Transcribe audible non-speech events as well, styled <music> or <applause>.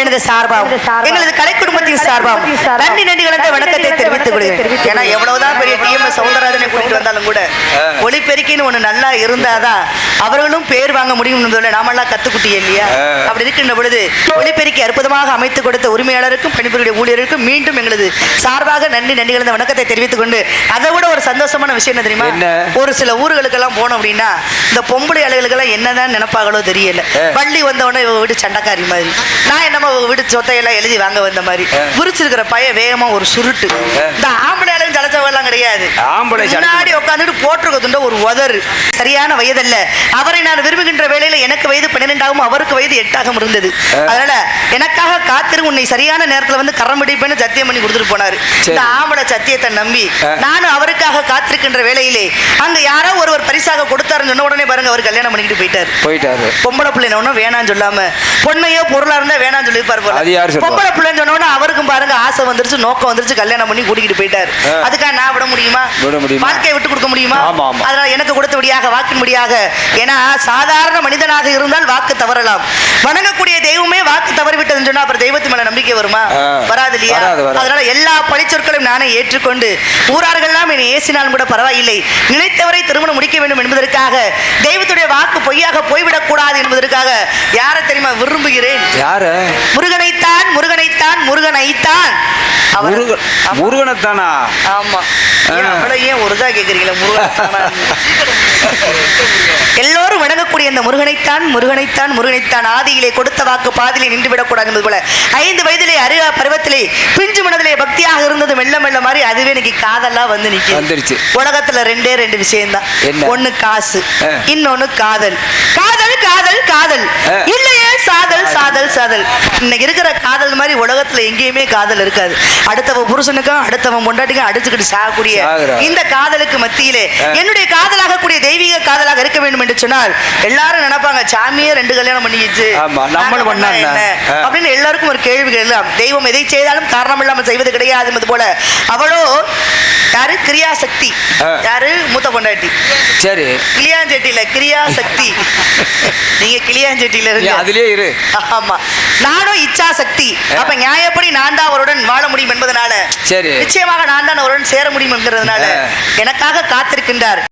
எனது சார்பாகவும் எங்களது கலை குடும்பத்தின் சார்பாகவும் நன்றி நன்றி கலந்த வணக்கத்தை தெரிவித்துக் கொள்கிறேன். ஏன்னா எவ்வளவுதான் பெரிய டிஎம் சவுந்தரராஜனை கூட்டிட்டு வந்தாலும் கூட ஒளிபெருக்கின்னு ஒண்ணு நல்லா இருந்தாதான் அவர்களும் பேர் வாங்க முடியும் நாமெல்லாம் கத்துக்குட்டி இல்லையா? அப்படி இருக்கின்ற பொழுது ஒளிபெருக்கி அற்புதமாக அமைத்துக் கொடுத்த உரிமையாளருக்கும் பணிபுரிய ஊழியருக்கும் மீண்டும் எங்களது சார்பாக நன்றி நன்றி கலந்த வணக்கத்தை தெரிவித்துக் கொண்டு அதை விட ஒரு சந்தோஷமான விஷயம் என்ன தெரியுமா? ஒரு சில ஊர்களுக்கெல்லாம் போனோம் அப்படின்னா இந்த பொம்பளை அலைகளுக்கெல்லாம் என்னதான் நினைப்பாங்களோ தெரியல. பள்ளி வந்தவொடனே இவங்க வீட்டு சண்டைக்காரி மாதிரி. நான் என்னமோ வீட்டு சொத்தையெல்லாம் எழுதி வாங்க வந்த மாதிரி. விரிச்சிருக்கிற பையன் வேகமா ஒரு சுருட்டு. இந்த ஆம்பளை அலையும் சலைச்சவெல்லாம் கிடையாது. ஆம்பளை முன்னாடி உட்காந்துட்டு போட்டிருக்க துண்ட ஒரு உதறு. சரியான வயதல்ல. அவரை நான் விரும்புகின்ற வேளையில எனக்கு வயது பன்னிரெண்டாகவும் அவருக்கு வயது எட்டாகவும் இருந்தது அதனால எனக்காக காத்திரு உன்னை சரியான நேரத்துல வந்து கரம் பிடிப்பேன்னு சத்தியம் பண்ணி கொடுத்துட்டு போனாரு. இந்த ஆம்பளை சத்தியத்தை நம்பி. நானும் அவருக்காக காத்திருக்கின்ற வேளையிலே அங்க யாரோ ஒருவர் பரிசாக கொடுத்தாருன்னு சொன்ன உடனே பாருங்க அவர் கல்யாணம் பண்ணிக்கிட்டு போயிட்டாரு. போயிட்டாரு. பொம்பளை பிள்ளை ஒன்றும் வேணாம்னு சொல்லாம பொண்ணையோ பொருளா இருந்தா வேணாம்னு சொல்லியிருப்பாரு போல அது யார் சொல்லுவா? பொம்பளை பிள்ளைன்னு சொன்ன உடனே அவருக்கும் பாருங்க ஆசை வந்துருச்சு நோக்கம் வந்துருச்சு கல்யாணம் பண்ணி கூட்டிக்கிட்டு போயிட்டாரு. அதுக்காக நான் விட முடியுமா விட முடியுமா? வாழ்க்கையை விட்டு கொடுக்க முடியுமா. அதனால எனக்கு கொடுத்தபடியாக வாக்கின்படியாக ஏன்னா சாதாரண மனிதனாக இருந்தால் வாக்கு தவறலாம் வணங்கக்கூடிய தெய்வமே வாக்கு தவறிவிட்டதுன்னு சொன்னா அப்புறம் தெய்வத்து மேல நம்பிக்கை வருமா. வராது இல்லையா. அதனால எல்லா பழிச்சொற்களையும் நானே ஏற்றுக்கொண்டு ஊரார்கள்லாம் என்னை ஏசினாலும் கூட பரவாயில்லை நினைத்தவரை திருமணம் முடிக்க வேண்டும் என்பதற்காக தெய்வத்துடைய வாக்கு பொய்யாக போய்விடக் கூடாது என்பதற்காக யாரை தெரியுமா விரும்புகிறேன். யாரு? முருகனைத்தான் முருகனைத்தான் முருகனைத்தான். அவர் முருகன் முருகனைத்தானா? ஆமா. ஏன் ஒரு இதா கேக்குறீங்களா எல்லோரும் வணங்கக்கூடிய இந்த முருகனைத்தான் முருகனைத்தான் முருகனைத்தான். ஆதியிலே கொடுத்த வாக்கு பாதியிலே நின்று விடக்கூடாது என்பது போல. ஐந்து வயதிலே அறிவ பருவத்திலே பிஞ்சு மனதிலே பக்தியாக இருந்தது மெல்ல மெல்ல மாதிரி அதுவே இன்னைக்கு காதலா வந்து நிக்குது. வந்துருச்சு. உலகத்துல ரெண்டே ரெண்டு விஷயம்தான். என்ன? ஒண்ணு காசு. இன்னொன்னு காதல். காதல் காதல் காதல். இல்லையே சாதல் சாதல். இன்னைக்கு இருக்கிற காதல் மாதிரி உலகத்துல எங்கேயுமே காதல் இருக்காது. அடுத்தவன் புருஷனுக்கும் அடுத்தவன் பொண்டாட்டிக்கும் அடிச்சுக்கிட்டு சாகக்கூடிய. இந்த காதலுக்கு மத்தியிலே. என்னுடைய காதலாக கூடிய தெய்வீக காதலாக இருக்க வேண்டும் என்று சொன்னால் எல்லாரும் நினைப்பாங்க சாமியே ரெண்டு கல்யாணம் பண்ணிக்கிச்சு. அப்படின்னு எல்லாருக்கும் ஒரு எல்லாம். தெய்வம் எதை செய்தாலும் காரணம் இல்லாமல் செய்வது கிடையாது போல. அவளோ யாரு? கிரியா சக்தி. யாரு? மூத்த பொண்டாட்டி. சரி. கிளியாஞ்செட்டியில கிரியா சக்தி <laughs> நீங்க கிளியாஞ்செட்டியில இருக்கு அதுலயே இரு. ஆமா. நானும் இச்சா சக்தி அப்ப நியாயப்படி நான் தான் அவருடன் வாழ முடியும் என்பதனால. சரி. நிச்சயமாக நான் தான் அவருடன் சேர முடியும் என்கிறதுனால. எனக்காக காத்திருக்கின்றார்.